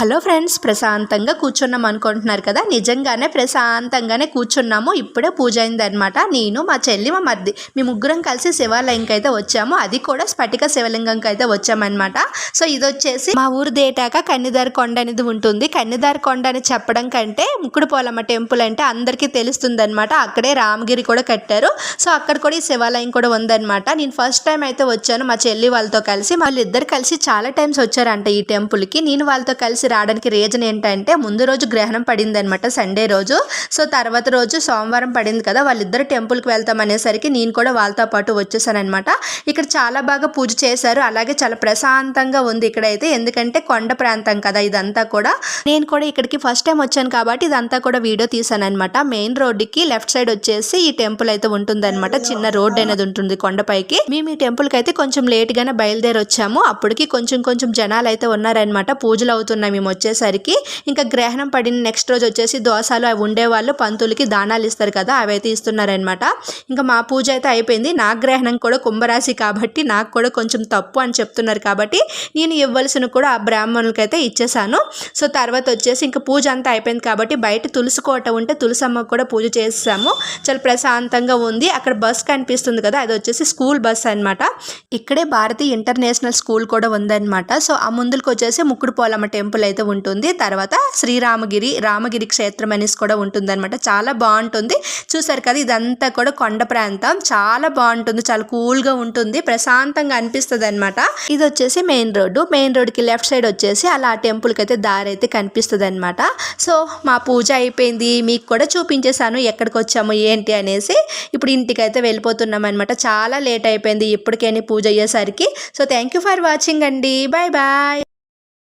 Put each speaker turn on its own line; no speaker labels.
Hello friends ప్రశాంతంగా కూర్చున్నాం అనుకుంటున్నారు కదా? నిజంగానే ప్రశాంతంగానే కూర్చున్నాము. ఇప్పుడే పూజ అయిందనమాట నేను మా చెల్లి మా మర్ది మీ ముగ్గురం కలిసి శివాలయంకి అయితే వచ్చాము. అది కూడా స్ఫటిక శివలింగంకి అయితే వచ్చామన్నమాట. సో ఇది వచ్చేసి మా ఊరు దేటాక కన్నిదారి కొండ అనేది ఉంటుంది. కన్నిదారి కొండ అని చెప్పడం కంటే ముక్కుడు పోలమ్మ టెంపుల్ అంటే అందరికీ తెలుస్తుంది అనమాట అక్కడే రామగిరి కూడా కట్టారు. సో అక్కడ కూడా ఈ శివాలయం కూడా ఉందన్నమాట. నేను ఫస్ట్ టైం అయితే వచ్చాను మా చెల్లి వాళ్ళతో కలిసి. వాళ్ళిద్దరు కలిసి చాలా టైమ్స్ వచ్చారంట ఈ టెంపుల్కి. నేను వాళ్ళతో కలిసి రావడానికి రీజన్ ఏంటంటే ముందు రోజు గ్రహణం పడింది అనమాట సండే రోజు. సో తర్వాత రోజు సోమవారం పడింది కదా వాళ్ళిద్దరు టెంపుల్కి వెళ్తాం అనేసరికి నేను కూడా వాళ్ళతో పాటు వచ్చేసానమాట ఇక్కడ చాలా బాగా పూజ చేశారు అలాగే చాలా ప్రశాంతంగా ఉంది ఇక్కడైతే ఎందుకంటే కొండ ప్రాంతం కదా ఇదంతా కూడా. నేను కూడా ఇక్కడికి ఫస్ట్ టైం వచ్చాను కాబట్టి ఇదంతా కూడా వీడియో తీసాను అనమాట మెయిన్ రోడ్డుకి లెఫ్ట్ సైడ్ వచ్చేసి ఈ టెంపుల్ అయితే ఉంటుందన్నమాట. చిన్న రోడ్ అనేది ఉంటుంది కొండపైకి మేము ఈ టెంపుల్కి అయితే కొంచెం లేట్ గానే బయలుదేరి వచ్చాము అప్పటికి కొంచెం కొంచెం జనాలు అయితే ఉన్నారనమాట పూజలు అవుతున్నాయి మేము వచ్చేసరికి ఇంకా గ్రహణం పడిన నెక్స్ట్ రోజు వచ్చేసి దోసాలు అవి ఉండేవాళ్ళు పంతులకి దానాలు ఇస్తారు కదా అవి అయితే ఇస్తున్నారనమాట ఇంకా మా పూజ అయితే అయిపోయింది. నా గ్రహణం కూడా కుంభరాశి కాబట్టి నాకు కూడా కొంచెం తప్పు అని చెప్తున్నారు కాబట్టి నేను ఇవ్వాల్సిన కూడా ఆ బ్రాహ్మణులకి అయితే ఇచ్చేసాను. సో తర్వాత వచ్చేసి ఇంకా పూజ అంతా అయిపోయింది కాబట్టి బయట తులసి కోట ఉంటే తులసమ్మ కూడా పూజ చేసాము చాలా ప్రశాంతంగా ఉంది. అక్కడ బస్ కనిపిస్తుంది కదా అది వచ్చేసి స్కూల్ బస్ అనమాట ఇక్కడే భారతి ఇంటర్నేషనల్ స్కూల్ కూడా ఉందన్నమాట. సో ఆ ముందుకు వచ్చేసి ముక్కుడు పోలమ్మ టెంపుల్ అయితే ఉంటుంది. తర్వాత శ్రీరామగిరి రామగిరి క్షేత్రం అనేసి కూడా ఉంటుంది అనమాట చాలా బాగుంటుంది. చూసారు కదా ఇదంతా కూడా కొండ ప్రాంతం. చాలా బాగుంటుంది. చాలా కూల్గా ఉంటుంది. ప్రశాంతంగా అనిపిస్తుంది అనమాట ఇది వచ్చేసి మెయిన్ రోడ్డు. మెయిన్ రోడ్కి లెఫ్ట్ సైడ్ వచ్చేసి అలా టెంపుల్కి అయితే దారి అయితే కనిపిస్తుంది అనమాట సో మా పూజ అయిపోయింది. మీకు కూడా చూపించేశాను ఎక్కడికి వచ్చాము ఏంటి అనేసి. ఇప్పుడు ఇంటికి అయితే వెళ్ళిపోతున్నాం అనమాట చాలా లేట్ అయిపోయింది ఇప్పటికేని పూజ అయ్యేసరికి. So thank you for watching అండి. Bye bye